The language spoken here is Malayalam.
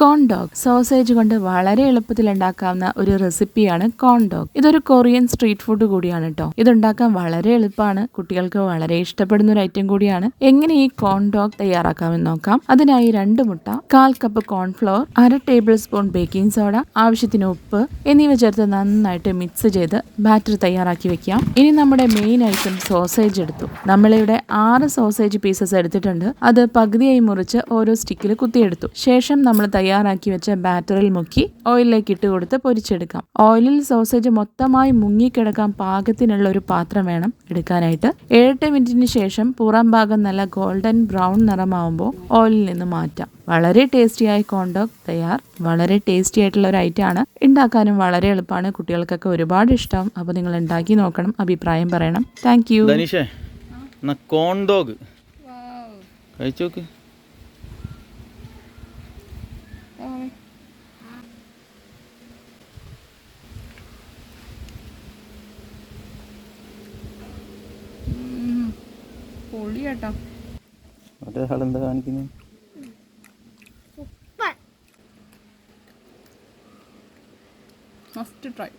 കോൺ ഡോഗ് സോസേജ് കൊണ്ട് വളരെ എളുപ്പത്തിൽ ഉണ്ടാക്കാവുന്ന ഒരു റെസിപ്പിയാണ് കോൺ ഡോഗ് ഇതൊരു കൊറിയൻ സ്ട്രീറ്റ് ഫുഡ് കൂടിയാണ് കേട്ടോ ഇതുണ്ടാക്കാൻ വളരെ എളുപ്പമാണ്. കുട്ടികൾക്ക് വളരെ ഇഷ്ടപ്പെടുന്ന ഒരു ഐറ്റം കൂടിയാണ്. എങ്ങനെ ഈ കോൺ ഡോഗ് തയ്യാറാക്കാമെന്ന് നോക്കാം. അതിനായി രണ്ട് മുട്ട കാൽ കപ്പ് കോൺഫ്ലവർ അര ടേബിൾ സ്പൂൺ ബേക്കിംഗ് സോഡ ആവശ്യത്തിന് ഉപ്പ് എന്നിവ ചേർത്ത് നന്നായിട്ട് മിക്സ് ചെയ്ത് ബാറ്റർ തയ്യാറാക്കി വെക്കാം. ഇനി നമ്മുടെ മെയിൻ ഐറ്റം സോസേജ് എടുത്തു. നമ്മളിവിടെ ആറ് സോസേജ് പീസസ് എടുത്തിട്ടുണ്ട്. അത് പകുതിയായി മുറിച്ച് ഓരോ സ്റ്റിക്കിൽ കുത്തിയെടുത്തു. ശേഷം നമ്മൾ തയ്യാറാക്കി വെച്ച ബാറ്ററിൽ മുക്കി ഓയിലിലേക്ക് ഇട്ട് കൊടുത്ത് പൊരിച്ചെടുക്കാം. ഓയിലിൽ സോസേജ് മൊത്തമായി മുങ്ങിക്കിടക്കാൻ പാകത്തിനുള്ള ഒരു പാത്രം വേണം എടുക്കാനായിട്ട്. ഏഴെട്ട് മിനിറ്റിന് ശേഷം പുറം ഭാഗം നല്ല ഗോൾഡൻ ബ്രൗൺ നിറമാവുമ്പോൾ ഓയിലിൽ നിന്ന് മാറ്റാം. വളരെ ടേസ്റ്റിയായി കോണ്ടോഗ് തയ്യാർ. വളരെ ടേസ്റ്റി ആയിട്ടുള്ള ഒരു ഐറ്റം ആണ്. ഉണ്ടാക്കാനും വളരെ എളുപ്പമാണ്. കുട്ടികൾക്കൊക്കെ ഒരുപാട് ഇഷ്ടം. അപ്പോൾ നിങ്ങൾ ഉണ്ടാക്കി നോക്കണം. അഭിപ്രായം പറയണം. Thank you. ധനീഷേ എന്നാ കോൺ ഡോഗ് കഴിച്ചു നോക്ക് പൊളി കേട്ടോ മറ്റേ ആളെന്താ കാണിക്കുന്നത് മസ്റ്റ് ട്രൈ